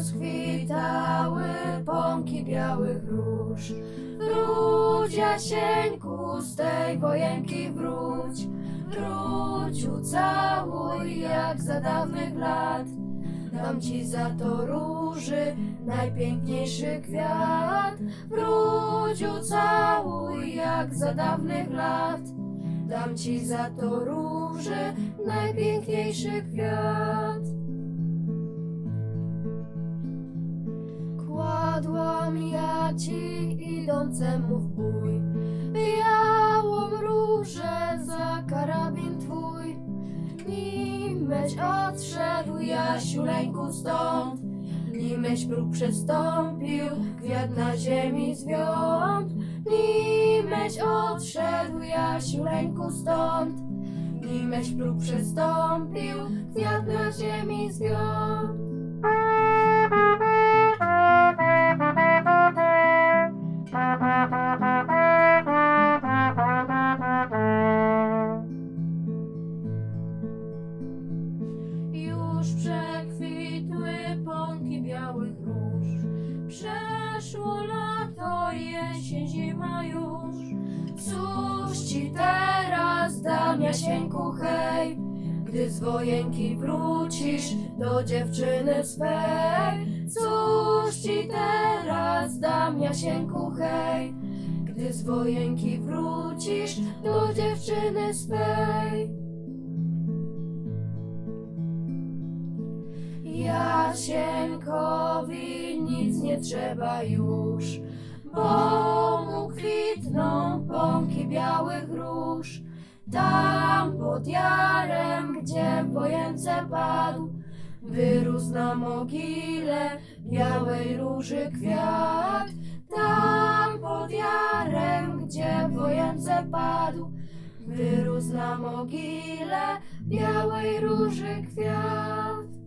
rozkwitały pąki białych róż. Wróć, Jasieńku, z tej wojenki wróć, wróć, ucałuj jak za dawnych lat. Dam ci za to róży, najpiękniejszy kwiat. Wróć, ucałuj jak za dawnych lat. Dam ci za to róży, najpiękniejszy kwiat. Ci idącemu w bój. Białą różę za karabin twój. Nimeś odszedł Jasiuleńku stąd. Nimeś próg przestąpił Kwiat na ziemi zwiąd. Nimeś odszedł Jasiuleńku stąd. Nimeś próg przestąpił Kwiat na ziemi zwiąd Już przekwitły pąki białych róż. Przeszło lato, jesień, zima już. Cóż ci teraz dam, Jasieńku, hej? Gdy z wojenki wrócisz do dziewczyny swej. Cóż ci teraz dam, Jasieńku, hej? Gdy z wojenki wrócisz do dziewczyny swej. Jasieńkowi nic nie trzeba już, bo mu kwitną pąki białych róż. Tam pod jarem, gdzie w wojence padł, wyrósł na mogile białej róży kwiat. Tam pod jarem, gdzie w wojence padł, wyrósł na mogile białej róży kwiat.